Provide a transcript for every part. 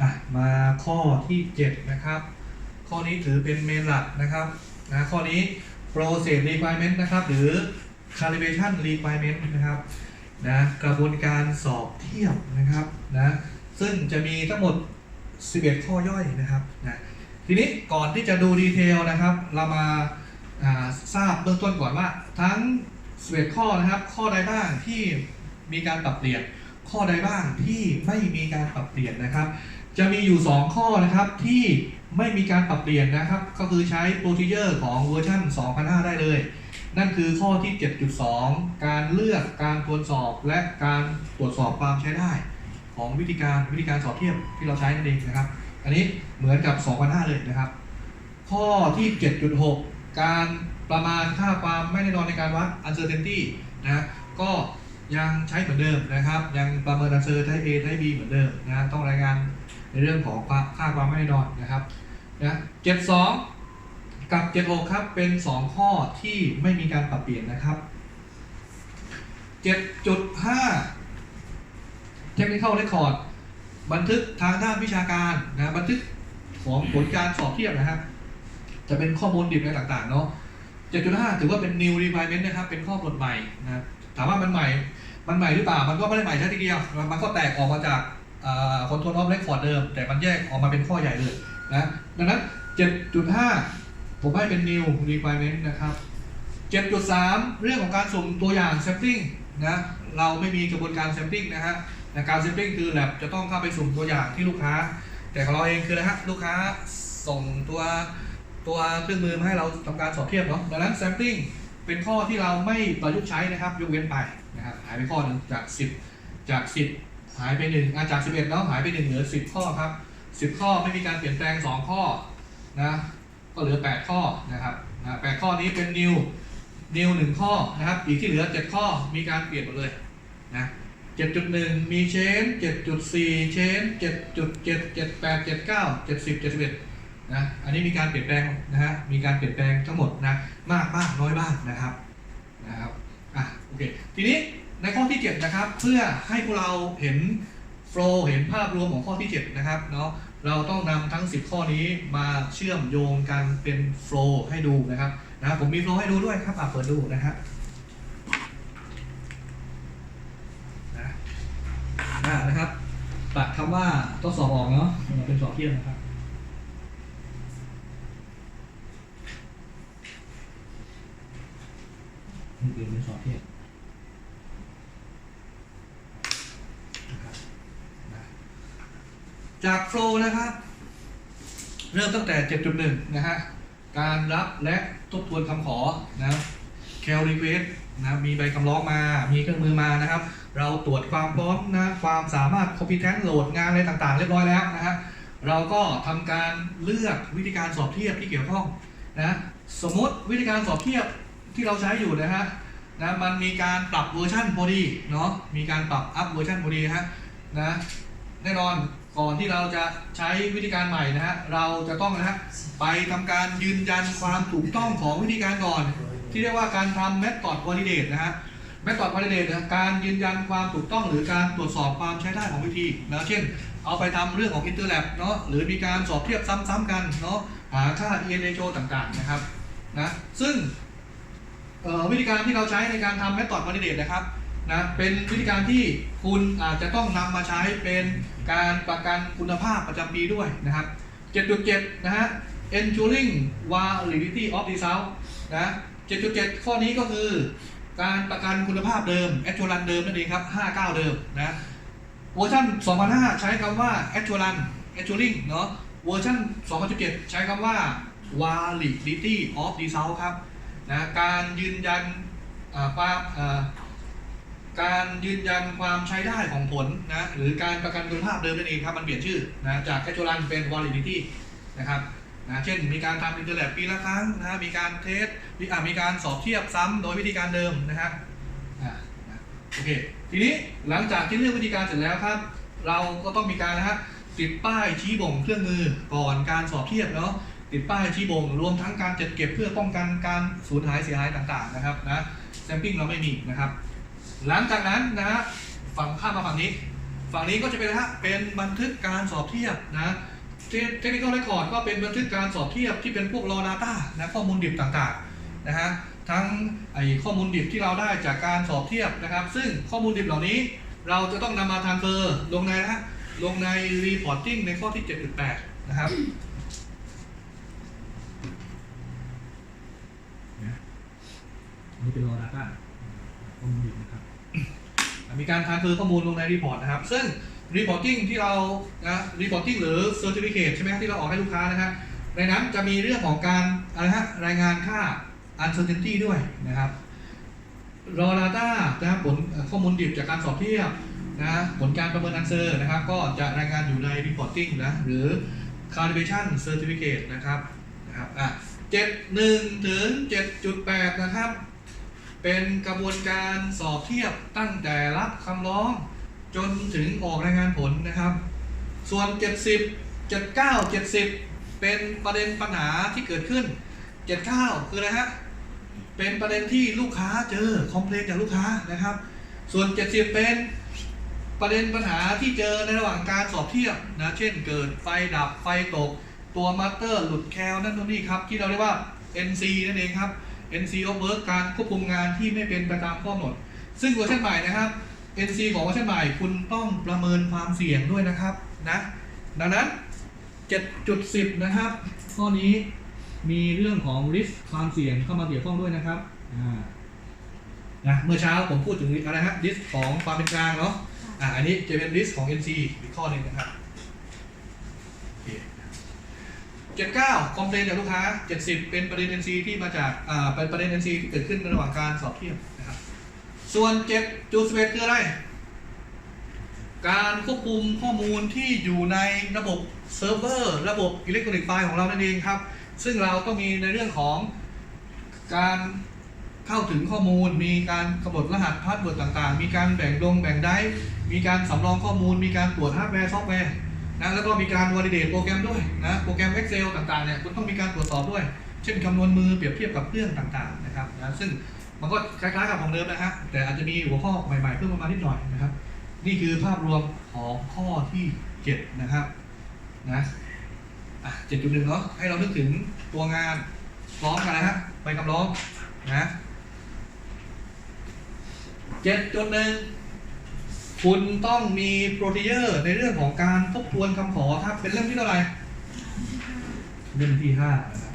อะมาข้อที่ 7 นะครับ ข้อนี้ถือเป็นเมนหลักนะครับนะข้อนี้ process requirement นะครับ หรือ calibration requirement นะครับนะกระบวนการสอบเทียบนะครับนะซึ่งจะมีทั้งหมด 11 ข้อย่อยนะครับนะทีนี้ก่อนที่จะดูดีเทลนะครับ เรามาาทราบเบื้องต้นก่อนว่า ทั้ง 11 ข้อนะครับ ข้อใดบ้างที่มีการปรับเปลี่ยน ข้อใดบ้างที่ไม่มีการปรับเปลี่ยนนะครับ จะมีอยู่ 2 ข้อนะครับที่ไม่มีการปรับเปลี่ยนนะครับ ก็คือใช้ procedure ของเวอร์ชัน2005 ได้เลย นั่นคือข้อที่ 7.2 การเลือกการตรวจสอบและการตรวจสอบความใช้ได้ ของวิธีการวิธีการสอบเทียบที่เราใช้นั่นเองนะครับ อันนี้เหมือนกับ 2005 เลยนะครับ ข้อที่ 7.6 การประมาณค่าความไม่แน่นอนในการวัด uncertainty นะก็ยังใช้เหมือนเดิมนะครับ ยังประเมิน uncer ไท A ไท B เหมือนเดิมนะต้องรายงาน ในเรื่องของค่าความไม่แน่นอนนะครับนะ72กับ76ครับเป็น2ข้อที่ไม่มีการปรับเปลี่ยนนะครับ7.5 Technical Record บันทึกทางด้านวิชาการนะบันทึกของผลการสอบเทียบนะครับจะเป็นข้อมูลดิบอะไรต่างๆเนาะ7.5 ถือว่าเป็น new requirement นะครับ เป็นข้อกำหนดใหม่นะ ถามว่ามันใหม่ มันใหม่หรือเปล่า มันก็ไม่ได้ใหม่แค่ทีเดียว มันก็แตกออกมาจาก คอนโทรลออฟเรคคอร์ดเดิม แต่มันแยกออกมาเป็นข้อใหญ่เลยนะดังนั้น 7.5 ผมให้เป็น new requirement นะครับ 7.3 เรื่องของการสุ่มตัวอย่าง sampling นะเราไม่มีกระบวนการ sampling นะฮะแต่การ sampling คือ lab จะต้องเข้าไปสุ่มตัวอย่างที่ลูกค้า แต่ของเราเองคืออะไรฮะลูกค้าส่งตัวตัวเครื่องมือมาให้เราทำการสอบเทียบเนาะดังนั้น sampling เป็นข้อที่เราไม่ประยุกต์ใช้นะครับยกเว้นไปนะครับหายไปข้อหนึ่งจาก 10 จาก 10 หายไป1อะจาก11แล้วหายไป1เหลือ10ข้อครับ10ข้อไม่มีการเปลี่ยนแปลง2ข้อนะก็เหลือ8ข้อนะครับนะ8ข้อนี้เป็น new new 1ข้อนะครับ อีกที่เหลือ7ข้อมีการเปลี่ยนหมดเลยนะ7.1มี change 7.4 change 7.7 78 79 70 71นะอันนี้มีการเปลี่ยนแปลงนะฮะมีการเปลี่ยนแปลงทั้งหมดนะมากบ้างน้อยบ้างนะครับนะครับอะโอเคทีนี้ ในข้อที่ 7 นะครับ เพื่อให้พวกเราเห็นโฟล์เห็นภาพรวมของข้อที่ 7 นะครับเนาะเราต้องนำทั้ง 10 ข้อนี้มาเชื่อมโยงกันเป็นโฟล์ให้ดูนะครับนะครับผมมีโฟล์ให้ดูด้วยครับอะเปิดดูนะครับนะนะครับตัดคำว่าทดสอบออกเนาะเป็นสอบเทียบนะครับนี่คือเป็นสอบเทียบนะครับนะ จากโฟล์นะครับ เริ่มตั้งแต่ 7.1 นะฮะ การรับและทบทวนคำขอนะแคลรีเควสนะมีใบคำร้องมา มีเครื่องมือมานะครับ เราตรวจความพร้อมนะ ความสามารถ competence โหลดงานอะไรต่างๆ เรียบร้อยแล้วนะฮะ เราก็ทำการเลือกวิธีการสอบเทียบที่เกี่ยวข้องนะ สมมติวิธีการสอบเทียบที่เราใช้อยู่นะฮะนะมันมีการปรับเวอร์ชันพอดีเนาะ มีการปรับอัพเวอร์ชันพอดีฮะนะ แน่นอน ก่อนที่เราจะใช้วิธีการใหม่นะฮะเราจะต้องนะฮะไปทำการยืนยันความถูกต้องของวิธีการก่อน ที่เรียกว่าการทำ method validate นะฮะ method validate นะการยืนยันความถูกต้องหรือการตรวจสอบความใช้ได้ของวิธีนะเช่น เอาไปทำเรื่องของ interlab เนาะหรือมีการสอบเทียบซ้ำๆกันเนาะหาค่า EN ratio ต่างๆนะครับนะซึ่งวิธีการที่เราใช้ในการทำ method validate นะครับนะเป็นวิธีการที่คุณอาจจะต้องนำมาใช้เป็น การประกันคุณภาพประจำปีด้วยนะครับ 7.7 นะฮะ ensuring validity of result นะ 7.7 ข้อนี้ก็คือการประกันคุณภาพเดิม assurance เดิมนั่นเองครับ 59 เดิมนะเวอร์ชัน2005 ใช้คำว่า assurance assuring เนาะเวอร์ชัน2017 ใช้คำว่า validity of result ครับนะการยืนยันความอ่า การยืนยันความใช้ได้ของผลนะหรือการประกันคุณภาพเดิมนั่นเองครับมันเปลี่ยนชื่อนะจาก actual เป็น validity นะครับนะเช่นมีการทำ interlab ปีละครั้งนะมีการเทสมีอ่ามีการสอบเทียบซ้ำโดยวิธีการเดิมนะฮะอ่านะโอเคทีนี้หลังจากที่เลือกวิธีการเสร็จแล้วครับ เราก็ต้องมีการนะฮะติดป้ายชี้บ่งเครื่องมือก่อนการสอบเทียบเนาะติดป้ายชี้บ่งรวมทั้งการจัดเก็บเพื่อป้องกันการสูญหายเสียหายต่างๆนะครับนะแซมปิ้งเราไม่มีนะครับ หลังจากนั้นนะฮะฝั่งข้ามมาฝั่งนี้ ฝั่งนี้ก็จะเป็นอะไรฮะเป็นบันทึกการสอบเทียบนะเทคนิคอลเรคคอร์ดก็เป็นบันทึกการสอบเทียบที่เป็นพวก raw data นะข้อมูลดิบต่างๆนะฮะทั้งไอข้อมูลดิบที่เราได้จากการสอบเทียบนะครับ ซึ่งข้อมูลดิบเหล่านี้เราจะต้องนำมาทานเฟอร์ลงในนะลงใน reporting ในข้อที่ 7.8 นะครับนนี้เป็นรอดาต้าข้อมูลดิบนะครับ มีการทานเฟอร์ข้อมูลลงในรีพอร์ตนะครับ ซึ่ง reporting ที่เรานะ reporting หรือ certificate ใช่ไหมที่เราออกให้ลูกค้านะครับในนั้นจะมีเรื่องของการอะไรฮะรายงานค่า uncertainty ด้วยนะครับ raw data นะครับผลข้อมูลดิบจากการสอบเทียบนะผลการประเมิน answer นะครับ ก็จะรายงานอยู่ใน reporting นะ หรือ calibration certificate นะครับนะครับอะ71ถึง7.8นะครับ เป็นกระบวนการสอบเทียบตั้งแต่รับคำร้องจนถึงออกรายงานผลนะครับ ส่วน 70 79 70 เป็นประเด็นปัญหาที่เกิดขึ้น 79 คืออะไรฮะ เป็นประเด็นที่ลูกค้าเจอคอมเพลนจากลูกค้านะครับ ส่วน 70 เป็นประเด็นปัญหาที่เจอในระหว่างการสอบเทียบนะ เช่นเกิดไฟดับไฟตก ตัวมัตเตอร์หลุดแคลนั่นนู่นนี่ครับ ที่เราเรียกว่า NC นั่นเองครับ NC of work การควบคุมงานที่ไม่เป็นไปตามข้อกำหนด ซึ่งเวอร์ชันใหม่นะครับ NC ของเวอร์ชันใหม่คุณต้องประเมินความเสี่ยงด้วยนะครับนะดังนั้น 7.10 นะครับ ข้อนี้มีเรื่องของ risk ความเสี่ยงเข้ามาเกี่ยวข้องด้วยนะครับนะเมื่อเช้าผมพูดถึงอะไรฮะ risk ของความเป็นกลางเนาะอ่าอันนี้จะเป็น risk ของ NC อีกข้อหนึ่งนะครับโอเค 79คอมเพลนจากลูกค้า 70 เป็นประเด็น NC ที่มาจากอ่าเป็นประเด็น NC ที่เกิดขึ้นในระหว่างการสอบเทียบนะครับส่วน7จูสเวตคืออะไร การควบคุมข้อมูลที่อยู่ในระบบเซิร์ฟเวอร์ระบบอิเล็กทรอนิกส์ไฟล์ของเรานั่นเองครับ ซึ่งเราก็มีในเรื่องของการเข้าถึงข้อมูล มีการกำหนดรหัสพาสเวิร์ดต่างๆ มีการแบ่งดงแบ่งได้ มีการสำรองข้อมูล มีการตรวจฮาร์ดแวร์ซอฟต์แวร์ นะแล้วก็มีการ validate โปรแกรมด้วยนะโปรแกรม Excel ต่างๆเนี่ยคุณต้องมีการตรวจสอบด้วย เช่นคำนวณมือเปรียบเทียบกับเพื่อนต่างๆนะครับนะซึ่งมันก็คล้ายๆกับของเดิมนะฮะแต่อาจจะมีหัวข้อใหม่ๆเพิ่มมานิดหน่อยนะครับ นี่คือภาพรวมของข้อที่ 7 นะครับนะอะ7.1เนาะให้เรานึกถึงตัวงานร้อมกันนะฮะไปคำร้องนะ7.1 คุณต้องมีโปร c เ d อร์ในเรื่องของการทบทวนคำขอครับ เป็นเล่มที่เท่าไหร่เล่มที่ห้านะครับ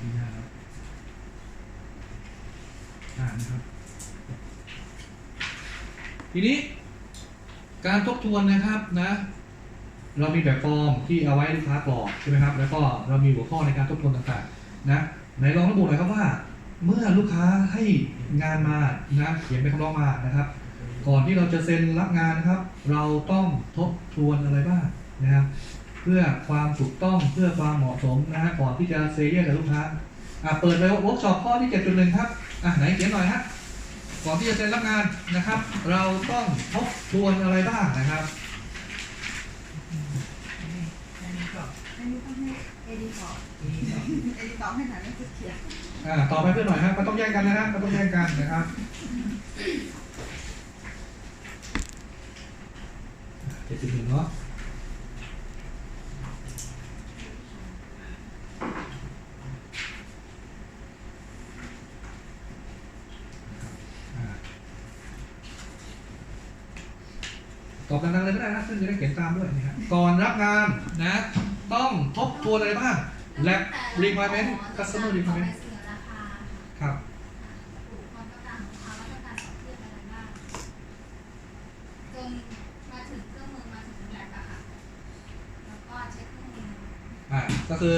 นี่นะครับอ่านนะครับทีนี้การทบทวนนะครับนะ เรามีแบบฟอร์มที่เอาไว้ลูกค้ากรอกใช่ไหมครับ แล้วก็เรามีหัวข้อในการทบทวนต่างๆ นะไหนลองระบุหน่อยครับว่า เมื่อลูกค้าให้งานมานะเขียนเป็นคำร้องมานะครับ ก่อนที่เราจะเซ็นรับงานนะครับ เราต้องทบทวนอะไรบ้างนะครับ เพื่อความถูกต้องเพื่อความเหมาะสมนะฮะก่อนที่จะเซเยสกับลูกค้าอะเปิดไปเวิร์กช็อปข้อที่7.1ครับอะไหนเขียนหน่อยฮะก่อนที่จะเซ็นรับงานนะครับ เราต้องทบทวนอะไรบ้างนะครับอันนี้ต้องให้เอดีตอบเอดีตอบให้หน่อยไม่คือเขียน ต่อไปเพื่อนหน่อยฮะก็ต้องแย่งกันนะฮะก็ต้องแย่งกันนะครับเจ็ดจุดหนึ่งเนาะอ่าตอบดังๆเลยก็ได้นะซึ่งจะได้เขียนตามด้วยนะครับก่อนรับงานนะ ต้องทบทวนอะไรบ้าง lab requirement customer requirement เสนอรา คาครับถูกความต้องการของเขาว่าต้องการสอบเทียบอะไรบ้างจนมาถึงเครื่องมือมาถึงแลบอะค่ะแล้วก็เช็คเครื่องมืออ่าก็คือ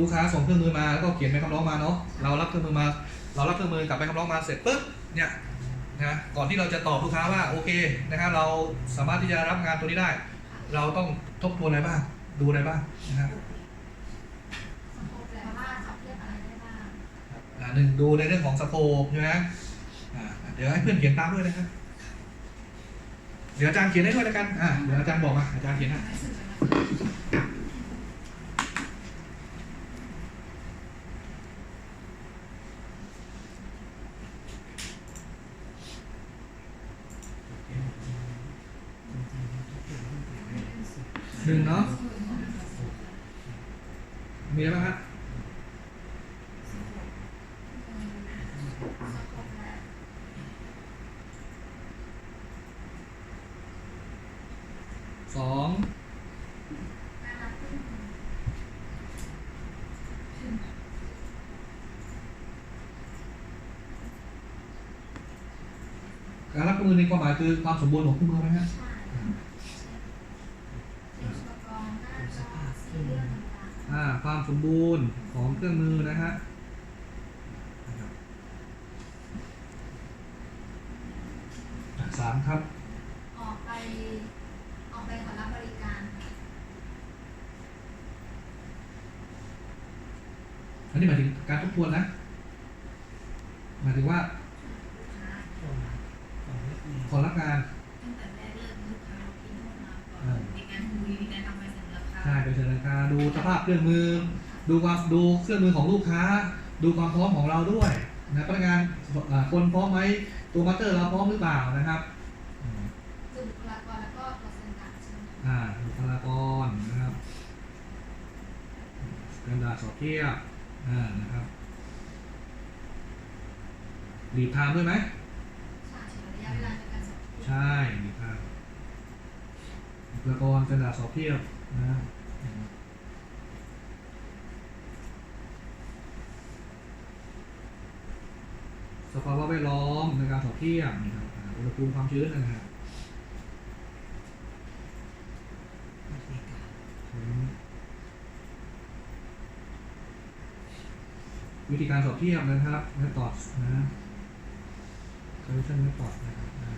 ลูกค้าส่งเครื่องมือมาแล้วก็เขียนใบคำร้องมาเนาะเรารับเครื่องมือมา เรารับเครื่องมือกับใบคำร้องมาเสร็จปุ๊บเนี่ยนะก่อนที่เราจะตอบลูกค้าว่าโอเคนะครับเราสามารถที่จะรับงานตัวนี้ได้ เราต้องทบทวนอะไรบ้างดูอะไรบ้างนะครับ หนึ่งดูในเรื่องของสโคปใช่ไหมเดี๋ยวให้เพื่อนเขียนตามด้วยนะครับ เดี๋ยวอาจารย์เขียนได้ด้วยแล้วกันอ่าเดี๋ยวอาจารย์บอกมาอาจารย์เขียนนะหนึ่งเนาะมีอะไรบ้างครับ ความหมายคือความสมบูรณ์ของคู่มือไหมฮะอ่าความสมบูรณ์ของเครื่องมือนะฮะนะครับอะสามครับ ออกไป ออกไปขอรับบริการ อันนี้หมายถึงการทบทวนนะ หมายถึงว่าลูกค้า ขอรับงาน ตั้งแต่แรกเริ่มลูกค้าที่โทรมาก่อนในการคุยในการทำใบเสนอราคาใช่ไปเสนอราคาดูสภาพเครื่องมือ ดูความดูเครื่องมือของลูกค้า ดูความพร้อมของเราด้วยนะพนักงานอ่าคนพร้อมไหมตัวมาสเตอร์เราพร้อมหรือเปล่านะครับอืมคือบุคลากรแล้วก็ตัวเซ็นการใช่ไหมคะอ่าบุคลากรนะครับการดาสอบเทียบอ่านะครับรีไทม์ด้วยไหม ใช่ระยะเวลา ในการสอบใช่รีไทม์บุคลากรการดาสอบเทียบนะสภาวะแวดล้อมในการสอบเทียบนะครับอุณหภูมิความชื้นนะครับวิธีการสอบเทียบนะครับ method นะ solution method นะครับอ่า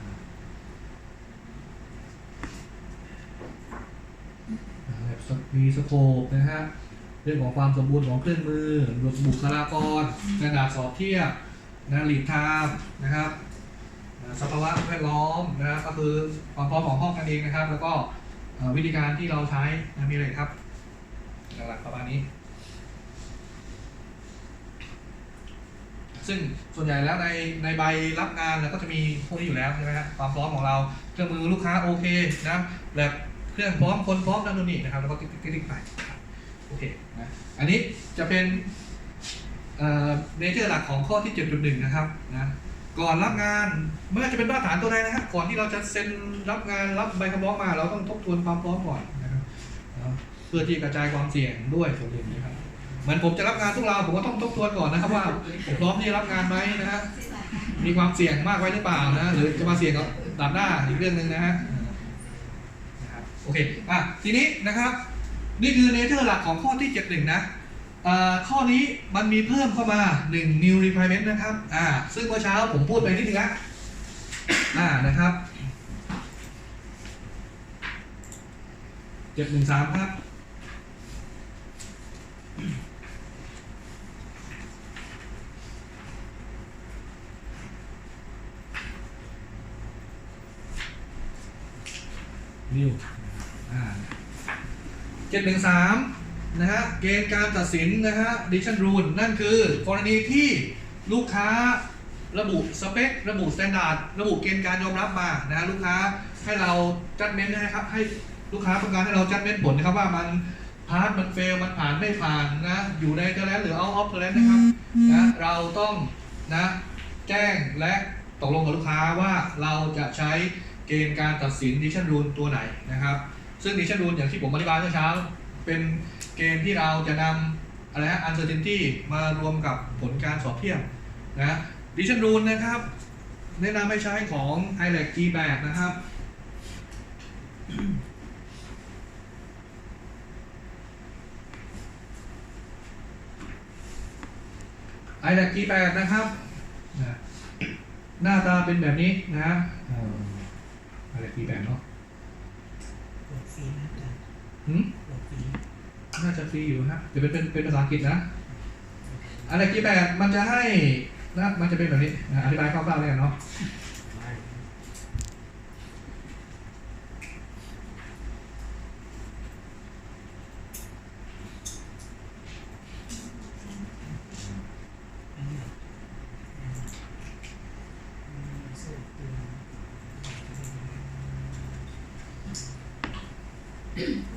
อ่าแบบ มีสโคปนะฮะเรื่องของความสมบูรณ์ของเครื่องมือบุคลากรการดาษสอบเทียบนะหลีดไทม์นะครับสภาวะแวดล้อมนะครับก็คือความพร้อมของห้องกันเองนะครับ แล้วก็วิธีการที่เราใช้มีอะไรครับหลักๆประมาณนี้ ซึ่งส่วนใหญ่แล้วในในใบรับงานเราก็จะมีพวกนี้อยู่แล้วใช่ไหมฮะความพร้อมของเราเครื่องมือลูกค้าโอเคนะแบบ เครื่องพร้อมคนพร้อมนั่นนู่นนี่นะครับแล้วก็ติ๊กติ๊กติ๊กไปโอเคนะอันนี้จะเป็นเนเจอร์หลักของข้อที่ 7.1 นะครับนะก่อนรับงานไม่ว่าจะเป็นมาตรฐานตัวใดนะฮะก่อนที่เราจะเซ็นรับงานรับใบคำร้องมา เราต้องทบทวนความพร้อมก่อนนะครับเพื่อที่กระจายความเสี่ยงด้วยส่วนหนึ่งนะครับเหมือนผมจะรับงานทุกเราผมก็ต้องทบทวนก่อนนะครับว่าผมพร้อมที่จะรับงานไหมนะฮะมีความเสี่ยงมากไว้หรือเปล่านะหรือจะมาเสี่ยงกับดับหน้าอีกเรื่องหนึ่งนะฮะ โอเคอะทีนี้นะครับ นี่คือเนเจอร์หลักของข้อที่ 71 นะข้อนี้มันมีเพิ่มเข้ามา 1 new requirement นะครับอ่าซึ่งเมื่อเช้าผมพูดไปนิดนึงแล้วอ่านะครับ 713 ครับ 713นะฮะเกณฑ์การตัดสินนะฮะ decision นนั่นคือกรณีที่ลูกค้าระบุสเปค ระบุสแตนดาร์ดระบุเกณฑ์การยอมรับมานะะลูกค้าให้เราจัดเม้นนะครับ ให้ลูกค้าต้อการให้เราจัดเม้นผลนะครับว่ามันพาร์ทมันเฟลมันผ่านไม่ผ่านนะอยู่ในเทเลนหรือเอาออฟเทเลนนะครับนะเราต้องนะแจ้งและตกลงกับลูกค้าว่าเราจะใช้เกณฑ์การตัดสินดิชั่นรูนตัวไหนนะครับ ซึ่ง decision rule อย่างที่ผมอธิบายเมื่อเช้า เป็นเกณฑ์ที่เราจะนำอะไรฮะ uncertainty มารวมกับผลการสอบเทียบนะ decision rule นะครับ แนะนำให้ใช้ของ i l a c G แบบนะครับ i l a c G 8นะครับหน้าตาเป็นแบบนี้นะเอ่อ i l a c G 8เนาะ น่าจะฟรีอยู่นะเดี๋เป็นเป็นเป็นภาษาอังกฤษนะอันดับที่แปดมันจะให้นะมันจะเป็นแบบนี้อธิบายคร่าวๆเลยเนาะอืม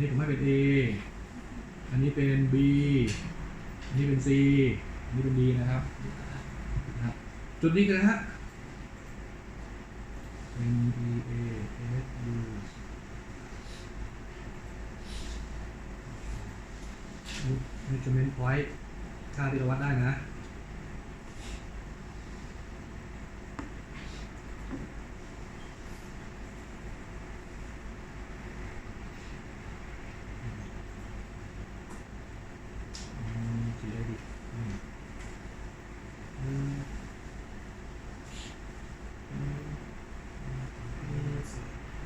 นนี้ผมให้เป็น A อันนี้เป็น B อันนี้เป็น C อันนี้เป็น D นะครับนะครับ จุดนี้กันนะฮะ N E A S U นี่ measurement point ค่าที่เราวัดได้นะ อืมสีอะไรดีอืมอืมอืม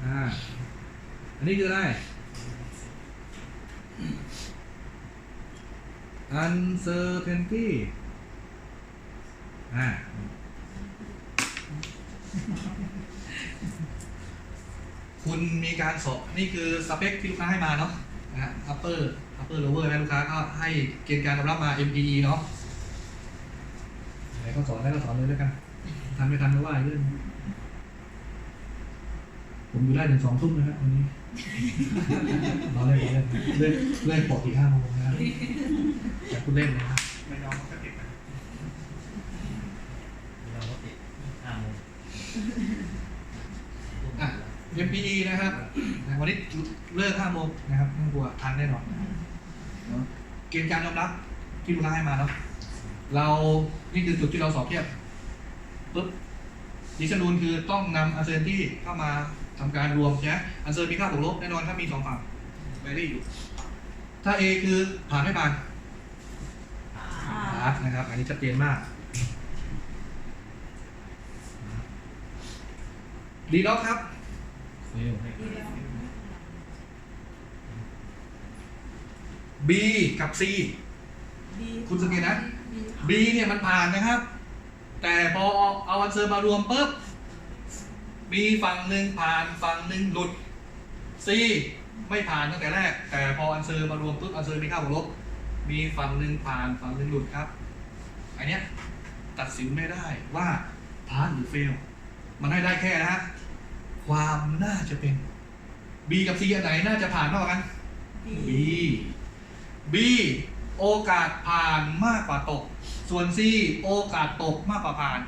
อ่า อั นนี้คืออะไร uncertainty อ่าคุณมีการสอบนี่คือสเปคที่ลูกค้าให้มาเนาะนะฮะ upper upper lower นะลูกค้าก็ให้เกณฑ์การยอมรับมา MPE เนาะไหนก็สอนได้ก็สอนเลยแล้วกันทันไม่ทันไม่ว่าเรื่อง ผมอยู่ได้ถึงสองทุ่มนะฮะวันนี้รอเล่นรอเล่นเล่นเล่นปกติห้าโมงนะครับแต่คุณเล่นนะครับไม่ยอมก็ติดนะเราก็ติดห้าโมงอะ MPE นะครับนะวันนี้เลิก5โมงนะครับไม่ต้องกลัวทันแน่นอนเนาะเกณฑ์การยอมรับที่ลูกค้าให้มาเนาะเรานี่คือจุดที่เราสอบเทียบปุ๊บดิฉันนูนคือต้องนำอันเซอร์ที่เข้ามา ทำการรวมใช่ไหมอันเซอร์มีค่าบวกลบแน่นอนถ้ามีสองฝั่งแวรี่อยู่ ถ้า A คือผ่านไม่ผ่านผ่านนะครับ อันนี้ชัดเจนมากดีล็อกครับเฟล B กับ C คุณสังเกตนะ B เนี่ยมันผ่านนะครับ แต่พอเอาอันเซอร์มารวมปุ๊บ B ฝั่งหนึ่งผ่านฝั่งหนึ่งหลุด C ไม่ผ่านตั้งแต่แรก แต่พออันเซอร์มารวมปุ๊บอันเซอร์มีค่าบวกลบมีฝั่งหนึ่งผ่านฝั่งหนึ่งหลุดครับ อันเนี้ยตัดสินไม่ได้ว่าผ่านหรือเฟล มันให้ได้แค่นะฮะความน่าจะเป็น B กับ C อันไหนน่าจะผ่านมากกว่ากัน B B โอกาสผ่านมากกว่าตก ส่วน C โอกาสตกมากกว่าผ่าน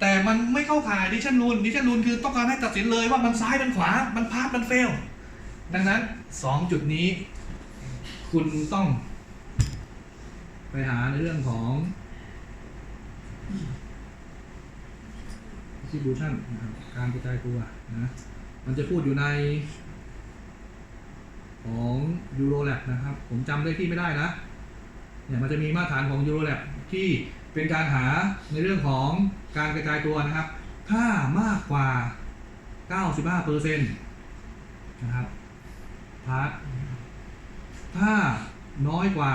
แต่มันไม่เข้าข่ายดิชั่นรูนดิชั่นรูนคือต้องการให้ตัดสินเลยว่ามันซ้ายมันขวา มันพาดมันเฟล ดังนั้นสองจุดนี้ คุณต้อง ไปหาในเรื่องของ distribution นะครับการกระจายตัวนะมันจะพูดอยู่ในของ Eurolab นะครับ ผมจำได้ที่ไม่ได้นะเนี่ยมันจะมีมาตรฐานของ Eurolab ที่ เป็นการหาในเรื่องของการกระจายตัวนะครับ ถ้ามากกว่า 95%นะครับพาร์ทถ้าน้อยกว่า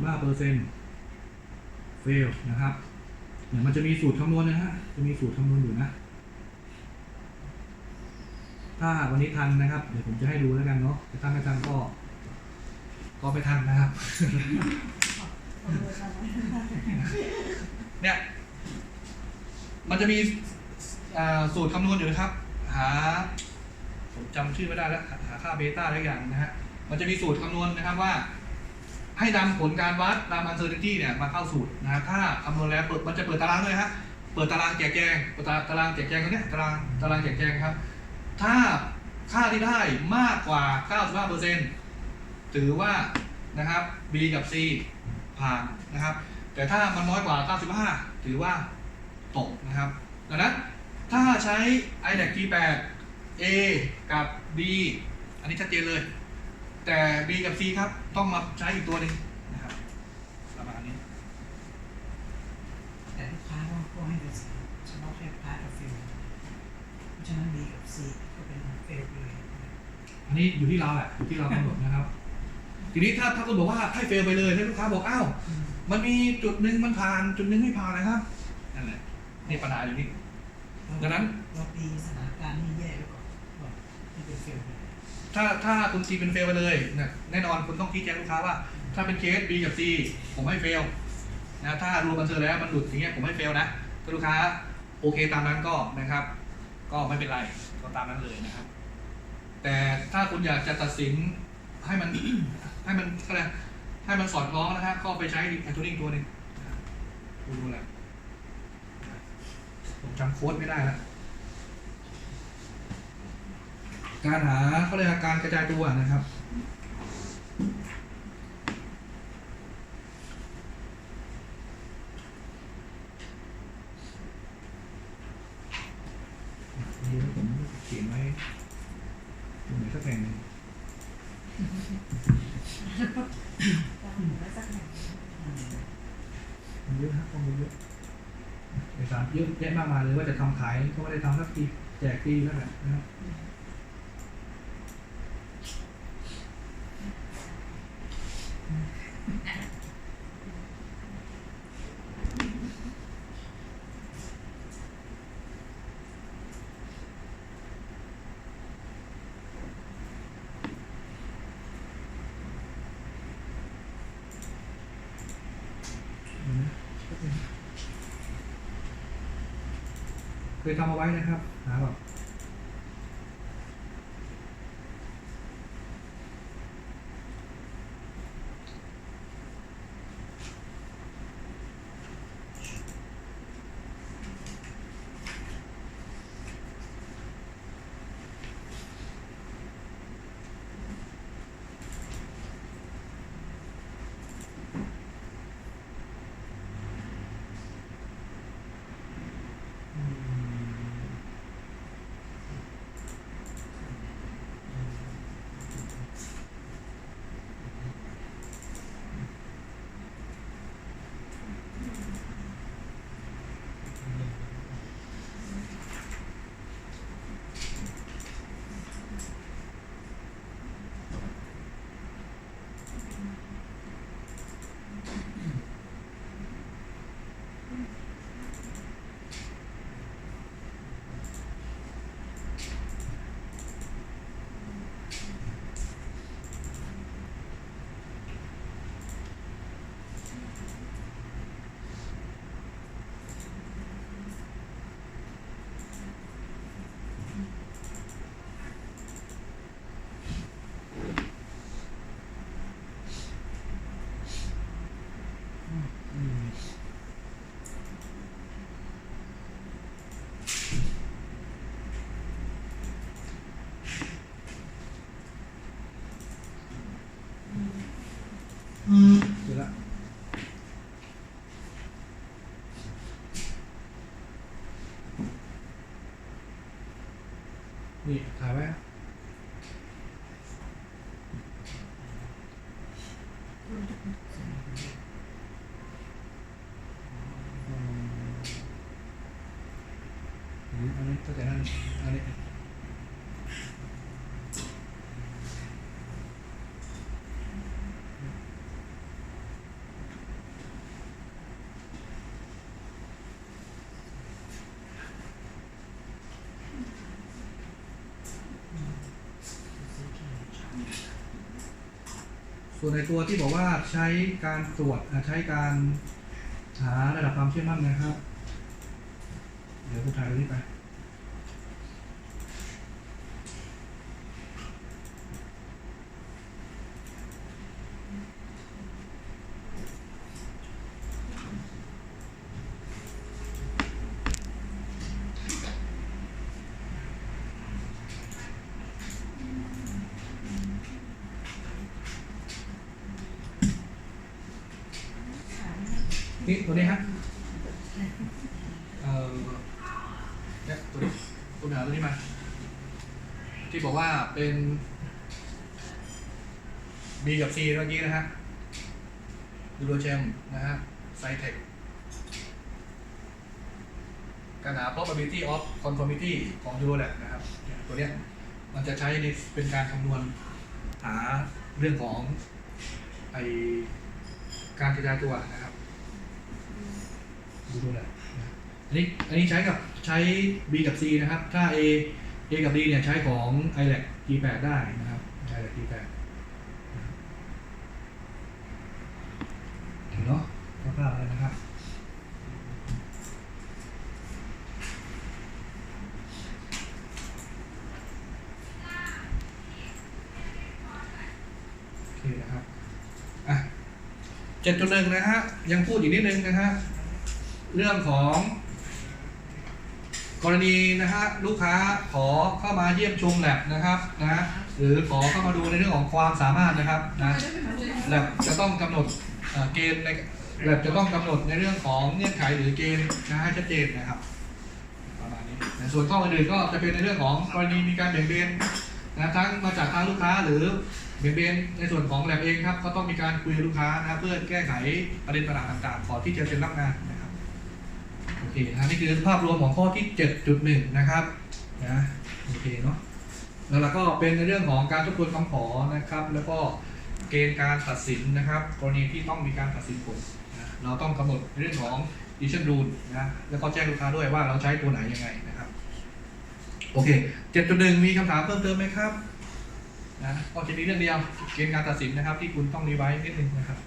95%เฟลนะครับเนี่ยมันจะมีสูตรคำนวณนะฮะ จะมีสูตรคำนวณอยู่นะ ถ้าวันนี้ทันนะครับ เดี๋ยวผมจะให้ดูแล้วกันเนาะแต่ถ้าไม่ทันก็ ก็ไม่ทันนะครับ เนี่ย มันจะมีสูตรคำนวณอยู่นะครับ หา ผมจำชื่อไม่ได้แล้ว หาค่าเบต้าอะไรอย่างนะฮะ มันจะมีสูตรคำนวณนะครับว่า ให้นำผลการวัดนำ uncertainty เนี่ยมาเข้าสูตรนะฮะถ้าคำนวณแล้วเปิดมันจะเปิดตารางด้วยฮะ เปิดตารางแจกแจงตารางแจกแจงตรงเนี้ยตารางตารางแจกแจงครับ ถ้าค่าที่ได้มากกว่า 95%ถือว่านะครับ B กับ C ผ่านนะครับ แต่ถ้ามันน้อยกว่า 95 ถือว่าตกนะครับดังนั้นถ้าใช้ iDAC G8 A กับ B อันนี้ชัดเจนเลย แต่ B กับ C ครับ ต้องมาใช้อีกตัวหนึ่งนะครับประมาณนี้แต่ลูกค้าว่าก็ให้เป็นเฉพาะแค่พาร์ทกับฟิลเพราะฉะนั้น B กับ C ก็เป็นเฟลไปเลย อันนี้อยู่ที่เราแหละอยู่ที่เรากำหนดนะครับ ทีนี้ถ้าถ้าคุณบอกว่าให้เฟลไปเลยถ้าลูกค้าบอกอ้าวมันมีจุดหนึ่งมันผ่านจุดหนึ่งไม่ผ่านนะครับนั่นแหละนี่ปัญหาอยู่นี่ดังนั้นเราตีสถานการณ์นี้แย่ไปก่อนว่าให้เป็นเฟลถ้าถ้าคุณ C เป็นเฟลไปเลยเนี่ยแน่นอนคุณต้องชี้แจงลูกค้าว่า ถ้าเป็นเคส B กับ C ผมให้เฟลนะถ้ารวมกันเจอแล้วมันหลุดอย่างเงี้ยผมไม่เฟลนะถ้าลูกค้าโอเคตามนั้นก็นะครับ ก็ไม่เป็นไรก็ตามนั้นเลยนะครับ แต่ถ้าคุณอยากจะตัดสินให้มัน ให้มันอะไรให้มันสอดคล้องนะฮะก็ไปใช้แอนโทนิงตัวหนึ่งดูดูแหละผมจำโค้ดไม่ได้แล้วการหาเขาเรียกว่าการกระจายตัวนะครับ นี่ผมเขียนไว้ตรงไหนสักแห่งหนึ่ง จะหมุนไว้สักแห่ง มันเยอะนะข้อมูลเยอะ เอกสารเยอะแยะมากมายเลยว่าจะทำขายเขาไม่ได้ทำสักทีแจกทีแล้วแหละนะครับ เคยทำเอาไว้นะครับหาแบบ เสร็จละนี่ถ่ายไว้นะอืมอันนี้ตั้งแต่นั้นอันนี้ ส่วนในตัวที่บอกว่าใช้การตรวจใช้การหาระดับความเชื่อมั่นนะครับ เดี๋ยวผมถ่ายตรงนี้ไป นี่ ตัวนี้ฮะเอ่อเนี่ยตัวนี้คุณหาตัวนี้มา ที่บอกว่าเป็น B กับ C เมื่อกี้นะฮะยูโรเจมนะฮะไซเทคการหา probability of conformity ของ Eurolab นะครับ ตัวเนี้ยมันจะใช้ในเป็นการคำนวณหาเรื่องของไอการกระจายตัวนะครับ ดูดูแหลอันนี้อันนี้ใช้กับใช้ B กับ C นะครับ ถ้า A A กับ D เนี่ยใช้ของ iLab G8 ได้นะครับ iLab G8 ถึงเนาะก็แล้วก็อะไรนะครับโอเคนะครับอะเจ็ดจุดหนึ่งนะฮะ ยังพูดอีกนิดนึงนะฮะ เรื่องของ กรณีนะฮะลูกค้าขอเข้ามาเยี่ยมชมแลบนะครับนะหรือขอเข้ามาดูในเรื่องของความสามารถนะครับนะแลบจะต้องกำหนดเกณฑ์ในแลบจะต้องกำหนดในเรื่องของเงื่อนไขหรือเกณฑ์นะให้ชัดเจนนะครับประมาณนี้ส่วนข้ออื่นก็จะเป็นในเรื่องของกรณีมีการเบี่ยงเบนนะทั้งมาจากทางลูกค้าหรือเบี่ยงเบนในส่วนของแลบเองครับก็ต้องมีการคุยกับลูกค้านะเพื่อแก้ไขประเด็นปัญหาต่างๆก่อนที่จะเซ็นรับงานนะครับ โอเคนะนี่คือภาพรวมของข้อที่ 7.1 นะครับนะโอเคเนาะแล้วเราก็เป็นในเรื่องของการทบทวนคำขอนะครับ แล้วก็เกณฑ์การตัดสินนะครับ กรณีที่ต้องมีการตัดสินผลนะเราต้องกำหนดในเรื่องของ decision rule นะแล้วก็แจ้งลูกค้าด้วยว่าเราใช้ตัวไหนยังไงนะครับ โอเค 7.1 มีคำถามเพิ่มเติมไหมครับนะก็จะมีเรื่องเดียวเกณฑ์การตัดสินนะครับ ที่คุณต้องรีไวซ์นิดนึงนะครับ